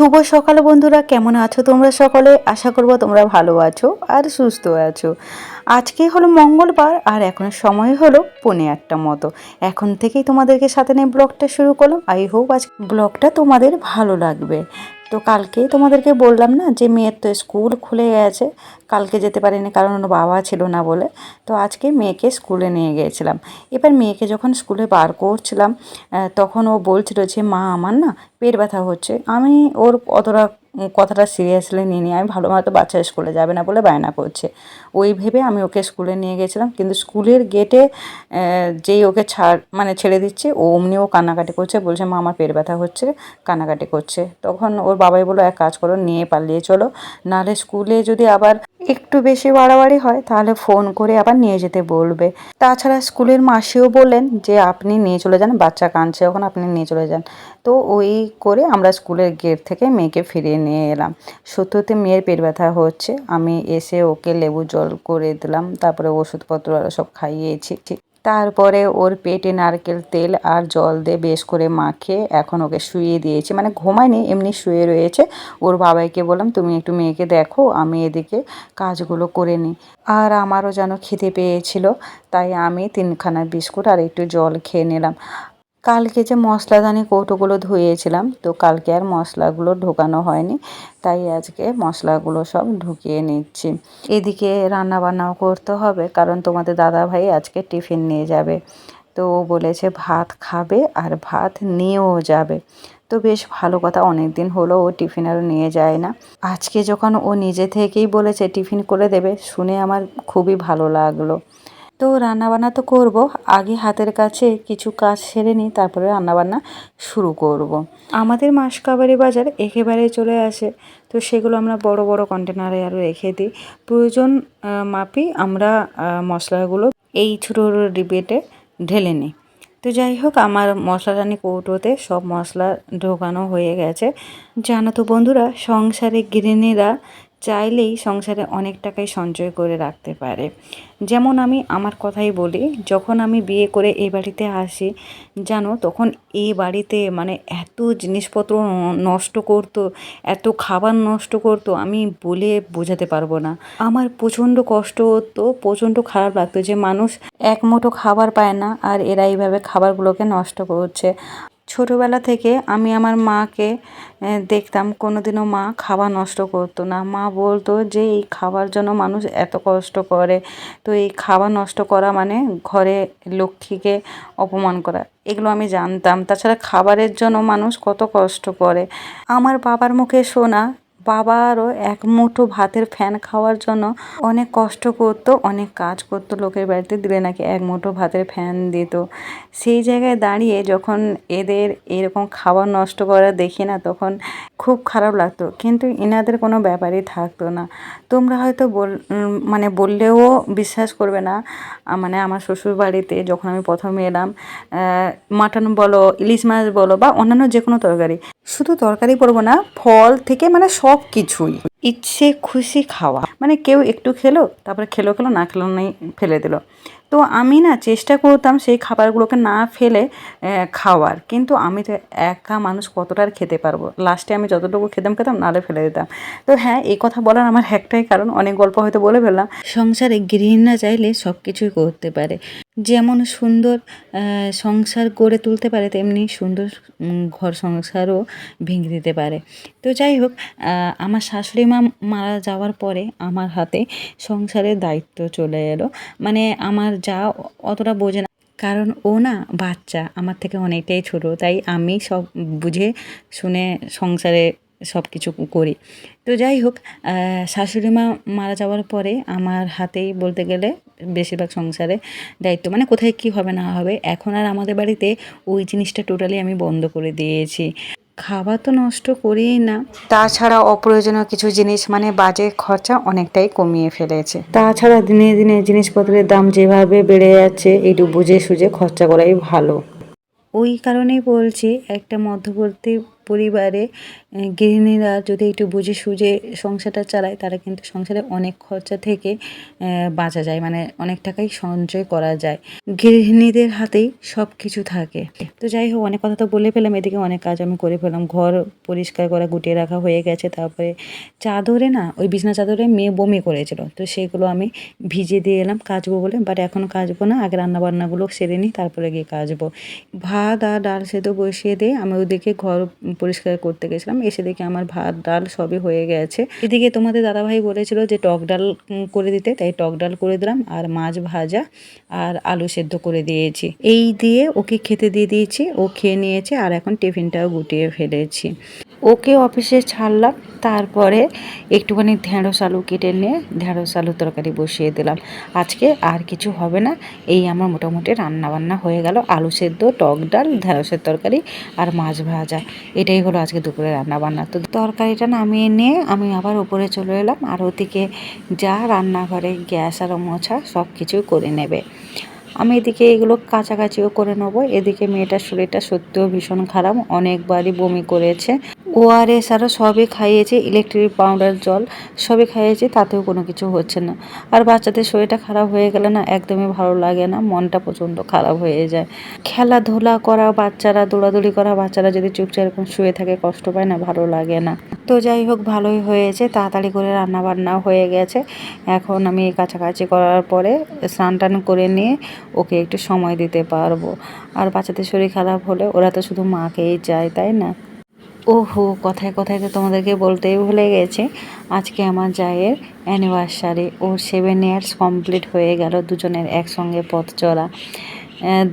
শুভ সকাল বন্ধুরা, কেমন আছো তোমরা সকলে? আশা করব তোমরা ভালো আছো আর সুস্থ আছো। আজকে হলো মঙ্গলবার আর এখন সময় হলো পৌনে একটা মতো। এখন থেকেই তোমাদেরকে সাথে নিয়ে ব্লগটা শুরু করলাম। আই হোপ আজ ব্লগটা তোমাদের ভালো লাগবে। তো কালকে তোমাদেরকে বললাম না যে মেয়ের তো স্কুল খুলে গেছে। কালকে যেতে পারিনি কারণ ওর বাবা ছিল না বলে। তো আজকে মেয়েকে স্কুলে নিয়ে গিয়েছিলাম এবার মেয়েকে যখন স্কুলে বার করছিলাম তখন ও বলছিল যে, মা, আমার না পেট ব্যথা হচ্ছে। আমি ওর অতটা কথাটা সিরিয়াসলি নিয়ে নিই আমি ভালো মতো বাচ্চা স্কুলে যাবে না বলে বায়না করছে। ওই ভেবে আমি ওকে স্কুলে নিয়ে গেছিলাম, কিন্তু স্কুলের গেটে যেই ওকে ছাড় মানে ছেড়ে দিচ্ছে, ও অমনি ও কান্নাকাটি করছে, বলছে, মা, আমার পেট ব্যথা হচ্ছে, কান্নাকাটি করছে। তখন ওর বাবাই বলো এক কাজ করো, নিয়ে পালিয়ে চলো। নাহলে স্কুলে যদি আবার একটু বেশি বাড়াবাড়ি হয়, তাহলে ফোন করে আবার নিয়ে যেতে বলবে। তাছাড়া স্কুলের মাসিও বললেন যে, আপনি নিয়ে চলে যান, বাচ্চা কাঁদছে ওখানে আপনি নিয়ে চলে যান। তো ওই করে আমরা স্কুলের গেট থেকে মেয়েকে ফিরিয়ে নিয়ে এলাম। সত্যতে মেয়ের পেট ব্যথা হচ্ছে। আমি এসে ওকে লেবু জল করে দিলাম, তারপরে ওষুধপত্র সব খাইয়েছি। তারপরে ওর পেটে নারকেল তেল আর জল দিয়ে বেশ করে মাখে এখন ওকে শুয়ে দিয়েছে। মানে ঘুমায়নি, এমনি শুয়ে রয়েছে। ওর বাবাইকে বললাম, তুমি একটু মেয়েকে দেখো, আমি এদিকে কাজগুলো করে নিই। আর আমারও যেন খিদে পেয়েছিল, তাই আমি তিনখানা বিস্কুট আর একটু জল খেয়ে নিলাম। কালকে যে মশলাদানি কৌটোগুলো ধুয়েছিলাম, তো কালকে আর মশলাগুলো ঢোকানো হয়নি, তাই আজকে মশলাগুলো সব ঢুকিয়ে নিচ্ছি। এদিকে রান্না বান্নাও করতে হবে, কারণ তোমাদের দাদা ভাই আজকে টিফিন নিয়ে যাবে। তো ও বলেছে ভাত খাবে আর ভাত নিয়েও যাবে। তো বেশ ভালো কথা অনেক দিন হলো ও টিফিন আরও নিয়ে যায় না। আজকে যখন ও নিজে থেকেই বলেছে টিফিন করে দেবে, শুনে আমার খুবই ভালো লাগল। তো রান্নাবান্না তো করব। আগে হাতের কাছে কিছু কাজ সেরে নিই, তারপরে রান্নাবান্না শুরু করব। আমাদের মাসকাবারি বাজার একেবারে চলে আসে, তো সেগুলো আমরা বড় বড় কন্টেনারে আরও রেখে দিই। প্রয়োজন মাপি আমরা মশলাগুলো এই ছোটো ডিবেটে ঢেলে নিই। তো যাই হোক, আমার মশলাদানি কৌটোতে সব মশলা ঢোকানো হয়ে গেছে। জানো তো বন্ধুরা, সংসারে গৃহিণীরা চাইলেই সংসারে অনেক টাকাই সঞ্চয় করে রাখতে পারে। যেমন আমি আমার কথাই বলি, যখন আমি বিয়ে করে এই বাড়িতে আসি, জানো, তখন এই বাড়িতে মানে এত জিনিসপত্র নষ্ট করতো, এত খাবার নষ্ট করতো, আমি বলে বোঝাতে পারব না। আমার প্রচণ্ড কষ্ট হতো, প্রচণ্ড খারাপ লাগতো যে মানুষ এক খাবার পায় না আর এরা এইভাবে খাবারগুলোকে নষ্ট করছে। ছোটোবেলা থেকে আমি আমার মাকে দেখতাম কোনো দিনও মা খাবার নষ্ট করতো না। মা বলতো যে, এই খাবার জন্য মানুষ এত কষ্ট করে। তো এই খাবার নষ্ট করা মানে ঘরে লক্ষ্মীকে অপমান করা। এগুলো আমি জানতাম। তাছাড়া খাবারের জন্য মানুষ কত কষ্ট করে। আমার বাবার মুখে শোনা বাবারও এক মুঠো ভাতের ফ্যান খাওয়ার জন্য অনেক কষ্ট করতো, অনেক কাজ করতো, লোকের বাড়িতে দিলে নাকি এক মুঠো ভাতের ফ্যান দিত। সেই জায়গায় দাঁড়িয়ে যখন এদের এরকম খাবার নষ্ট করা দেখি না, তখন খুব খারাপ লাগতো। কিন্তু এনাদের কোনো ব্যাপারই থাকতো না। তোমরা হয়তো বল মানে বললেও বিশ্বাস করবে না। মানে আমার শ্বশুর বাড়িতে যখন আমি প্রথমে এলাম মাটন বলো, ইলিশ মাছ বলো বা অন্যান্য যে কোনো তরকারি শুধু তরকারি পড়ব না, ফল থেকে মানে সব কিছুই। ইচ্ছে, খুশি খাওয়া। মানে কেউ একটু খেলো, তারপরে খেলো খেলো, না খেলো নেই, ফেলে দিল। তো আমি না চেষ্টা করতাম সেই খাবারগুলোকে না ফেলে খাওয়ার। কিন্তু আমি তো একা মানুষ কতটা আর খেতে পারব? লাস্টে আমি যতটুকু খেতাম খেতাম নালে ফেলে দিতাম। তো হ্যাঁ এই কথা বলার আমার একটাই কারণ, অনেক গল্প হয়তো বলে ফেললাম। সংসারে গৃহিণীরা চাইলে সব কিছুই করতে পারে। যেমন সুন্দর সংসার গড়ে তুলতে পারে, তেমনি সুন্দর ঘর সংসারও ভেঙে দিতে পারে। তো যাই হোক আমার শাশুড়ি মা মারা যাওয়ার পরে আমার হাতে সংসারের দায়িত্ব চলে এলো। মানে আমার যা অতটা বোঝে না, কারণ ও না বাচ্চা, আমার থেকে অনেকটাই ছোট, তাই আমি সব বুঝে, শুনে সংসারে সব কিছু করি। তো যাই হোক শাশুড়ি মা মারা যাওয়ার পরে আমার হাতেই বলতে গেলে বেশিরভাগ সংসারে দায়িত্ব। মানে কোথায় কি হবে না হবে এখন আর আমাদের বাড়িতে ওই জিনিসটা টোটালি আমি বন্ধ করে দিয়েছি। খাবার তো নষ্ট করিই না। তাছাড়া অপ্রয়োজনীয় কিছু জিনিস মানে বাজে খরচা অনেকটাই কমিয়ে ফেলেছে। তাছাড়া দিনে দিনে জিনিসপত্রের দাম যেভাবে বেড়ে যাচ্ছে একটু বুঝে সুঝে খরচা করাই ভালো। ওই কারণেই বলছি একটা মধ্যবর্তী পরিবারে গৃহিণীরা যদি একটু বুঝে সুঝে সংসারটা চালায়, তারা কিন্তু সংসারে অনেক খরচা থেকে বাঁচা যায়। মানে অনেক টাকাই সঞ্চয় করা যায়। গৃহিণীদের হাতেই সব কিছু থাকে। তো যাই হোক, অনেক কথা তো বলে ফেলাম এদিকে অনেক কাজ আমি করে ফেলাম ঘর পরিষ্কার করা, গুটিয়ে রাখা হয়ে গেছে। তারপরে চাদরে না, ওই বিছনা চাদরে মেয়ে বমি করেছিল। তো সেগুলো আমি ভিজে দিয়ে এলাম, কাচবো বলে। বাট এখনও কাচবো না। আগে রান্না বান্নাগুলো সেরে নিই, তারপরে গিয়ে কাচবো। ভাত আর ডাল সেদ্ধ বসিয়ে দিয়ে আমি ওদিকে ঘর পরিষ্কার করতে গেছিলাম, এসে দেখি আমার ভাত, ডাল সবই হয়ে গেছে। এদিকে তোমাদের দাদাভাই বলেছিল যে টক ডাল করে দিতে, তাই টক ডাল করে দিলাম আর মাছ ভাজা আর আলু সেদ্ধ করে দিয়েছি। এই দিয়ে ওকে খেতে দিয়ে দিয়েছি, ও খেয়ে নিয়েছে আর এখন টিফিনটাও গুটিয়ে ফেলেছি। ওকে অফিসে ছাড়লাম, তারপরে একটুখানি ঢেঁড়স আলু কেটে নিয়ে ঢেঁড়স আলু তরকারি বসিয়ে দিলাম। আজকে আর কিছু হবে না, এই আমার মোটামুটি রান্না বান্না হয়ে গেল। আলু সেদ্ধ, টক ডাল, ঢেঁড়সের তরকারি আর মাছ ভাজা, এটাই হলো আজকে দুপুরে রান্না বান্না তো তরকারিটা নামিয়ে নিয়ে আমি আবার উপরে চলে এলাম আর ওদিকে যা রান্নাঘরে গ্যাস আর মোছা সব কিছু করে নেবে। আমি এদিকে এগুলো কাছাকাছিও করে নেব। এদিকে মেয়েটার শরীরটা সত্যিও ভীষণ খারাপ, অনেকবারই বমি করেছে। ওআরএস আরও সবই খাইয়েছে ইলেকট্রিক পাউডার জল সবই খাইয়েছে, তাতেও কোনো কিছু হচ্ছে না। আর বাচ্চাদের শরীরটা খারাপ হয়ে গেলে না একদমই ভালো লাগে না, মনটা প্রচণ্ড খারাপ হয়ে যায়। খেলাধুলা করা, বাচ্চারা দৌড়াদৌড়ি করা, বাচ্চারা যদি চুপচাপ এরকম শুয়ে থাকে, কষ্ট পায় না, ভালো লাগে না। তো যাই হোক, ভালোই হয়েছে, তাড়াতাড়ি করে রান্না বান্না হয়ে গেছে। এখন আমি কাছাকাছি করার পরে স্নান টান করে নিয়ে ওকে একটু সময় দিতে পারব। আর বাচ্চাদের শরীর খারাপ হলে ওরা তো শুধু মাকেই চায়, তাই না? ওহো, কথায় কথায় তো তোমাদেরকে বলতেই ভুলে গেছে। আজকে আমার জায়ের অ্যানিভার্সারি ওর সেভেন ইয়ার্স কমপ্লিট হয়ে গেল, দুজনের একসঙ্গে পথ চলা।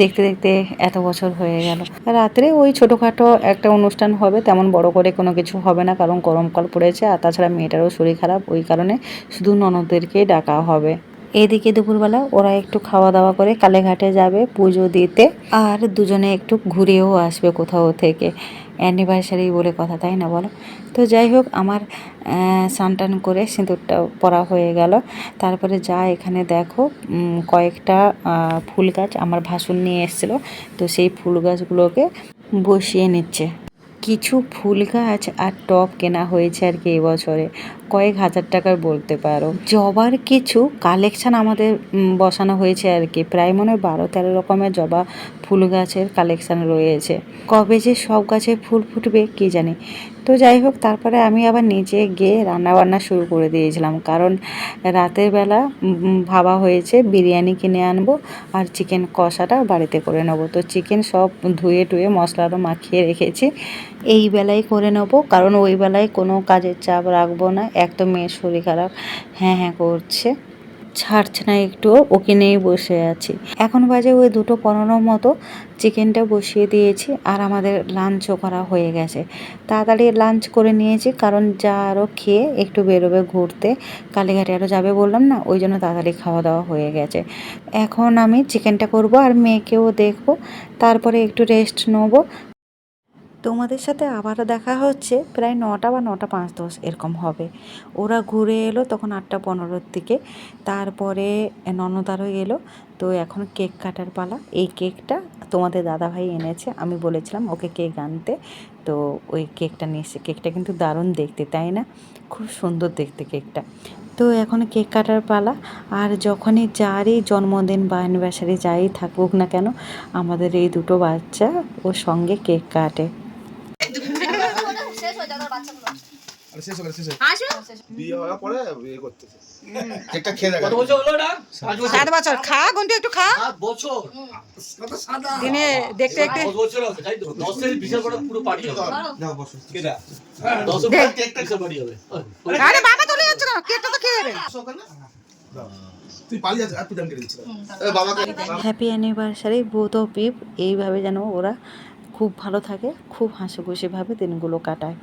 দেখতে দেখতে এত বছর হয়ে গেল। রাত্রে ওই ছোটোখাটো একটা অনুষ্ঠান হবে, তেমন বড় করে কোনো কিছু হবে না, কারণ গরমকাল পড়েছে, আর তাছাড়া মেয়েটারও শরীর খারাপ, ওই কারণে শুধু ননদদেরকেই ডাকা হবে। এদিকে দুপুরবেলা ওরা একটু খাওয়া দাওয়া করে কালেঘাটে যাবে পুজো দিতে। আর দুজনে একটু ঘুরেও আসবে কোথাও থেকে। অ্যানিভার্সারি বলে কথা, তাই না বলো? তো যাই হোক, আমার স্নান করে সিঁদুরটা পরা হয়ে গেল। তারপরে যা এখানে দেখো কয়েকটা ফুল গাছ আমার ভাসুর নিয়ে এসেছিল। তো সেই ফুল গাছগুলোকে বসিয়ে নিচ্ছে। কিছু ফুল গাছ আর টব কেনা হয়েছে আর কি এবছরে। কয়েক হাজার টাকার বলতে পারো। জবার কিছু কালেকশান আমাদের বসানো হয়েছে আর কি। প্রায় মনে হয় বারো তেরো রকমের জবা ফুল গাছের কালেকশান রয়েছে। কবে যে সব গাছে ফুল ফুটবে কি জানি? তো যাই হোক, তারপরে আমি আবার নিচে গিয়ে রান্না বান্না শুরু করে দিয়েছিলাম। কারণ রাতের বেলা ভাবা হয়েছে বিরিয়ানি কিনে আনব আর চিকেন কষাটা বাড়িতে করে নেব। তো চিকেন সব ধুয়ে টুয়ে মশলাটা মাখিয়ে রেখেছি। এই বেলায় করে নেব। কারণ ওই বেলায় কোনো কাজের চাপ রাখব না। এক তো মেয়ের শরীর খারাপ। হ্যাঁ হ্যাঁ করছে। ছাড়ছে না একটু, ওকে নিয়েই বসে আছি। এখন বাজে ওই দুটো পনেরো মতো, চিকেনটা বসিয়ে দিয়েছি আর আমাদের লাঞ্চও করা হয়ে গেছে। তাড়াতাড়ি লাঞ্চ করে নিয়েছি কারণ যা আরও খেয়ে একটু বেরোবে ঘুরতে। কালীঘাটে আরও যাবে বললাম না, ওই জন্য তাড়াতাড়ি খাওয়া দাওয়া হয়ে গেছে। এখন আমি চিকেনটা করব আর মেয়েকেও দেখব, তারপরে একটু রেস্ট নেব। তোমাদের সাথে আবারও দেখা হচ্ছে প্রায় নটা বা নটা পাঁচ দশ এরকম হবে। ওরা ঘুরে এলো তখন আটটা পনেরোর দিকে। তারপরে ননদারও এলো। তো এখন কেক কাটার পালা। এই কেকটা তোমাদের দাদাভাই এনেছে। আমি বলেছিলাম ওকে কেক আনতে। তো ওই কেকটা নিয়ে এসে কেকটা কিন্তু দারুণ দেখতে, তাই না? খুব সুন্দর দেখতে কেকটা। তো এখন কেক কাটার পালা। আর যখনই যারই জন্মদিন বা অ্যানিভার্সারি যাই থাকুক না কেন, আমাদের এই দুটো বাচ্চা ওর সঙ্গে কেক কাটে। আরে শেষ হয়ে শেষ আসো বিয়ে হওয়ার পরে বিয়ে করতেছে। কেকটা খেয়ে দেখা কত বছর হলো না পাঁচ বছর। সাত বছর। খা গন্টু একটু খা। সাত বছর। কত সাদা। দিনে দেখতে দেখতে। দশ বছর হবে তাই তো? দশের বিশাল বড় পুরো পার্টি হবে। বসো। কেকটা। বিশাল পার্টি হবে। আরে বাবা চলে যাচ্ছে কেন কেকটা তো খেয়ে বাবাকে happy anniversary both of pip এইভাবে যেন ওরা খুব ভালো থাকে খুব হাসি খুশিভাবে দিনগুলো কাটায়।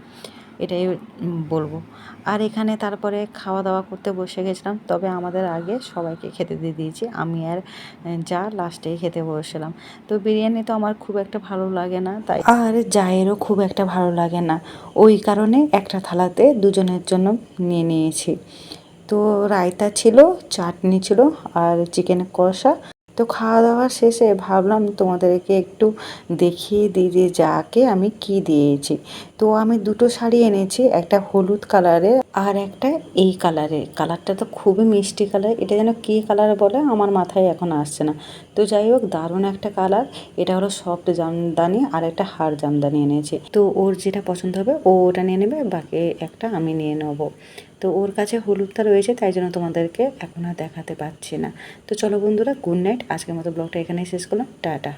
এটাই বলব। আর এখানে তারপরে খাওয়া দাওয়া করতে বসে গেছিলাম, তবে আমাদের আগে সবাইকে খেতে দিয়ে দিয়েছি। আমি আর যা লাস্টেই খেতে বসেছিলাম। তো বিরিয়ানি তো আমার খুব একটা ভালো লাগে না, তাই আর জায়েরও খুব একটা ভালো লাগে না। ওই কারণে একটা থালাতে দুজনের জন্য নিয়ে নিয়েছি। তো রায়তা ছিল, চাটনি ছিল, আর চিকেন কষা তো খাওয়া দাওয়া শেষে ভাবলাম তোমাদেরকে একটু দেখিয়ে দিই যে যাকে আমি কি দিয়েছি। তো আমি দুটো শাড়ি এনেছি, একটা হলুদ কালারের আর একটা এই কালারের। কালারটা তো খুবই মিষ্টি কালার, এটা যেন কী কালার বলে আমার মাথায় এখন আসছে না। তো যাই হোক, দারুণ একটা কালার। এটা হলো সফট জামদানি আর একটা হার জামদানি এনেছি। তো ওর যেটা পছন্দ হবে ও ওটা নিয়ে নেবে, বাকি একটা আমি নিয়ে নেব। তো ওর কাছে হলুদটা রয়েছে, তাই জন্য তোমাদেরকে এখন আর দেখাতে পারছি না। তো চলো বন্ধুরা গুড নাইট আজকের মতো ব্লগটা এখানেই শেষ করলাম। টাটা।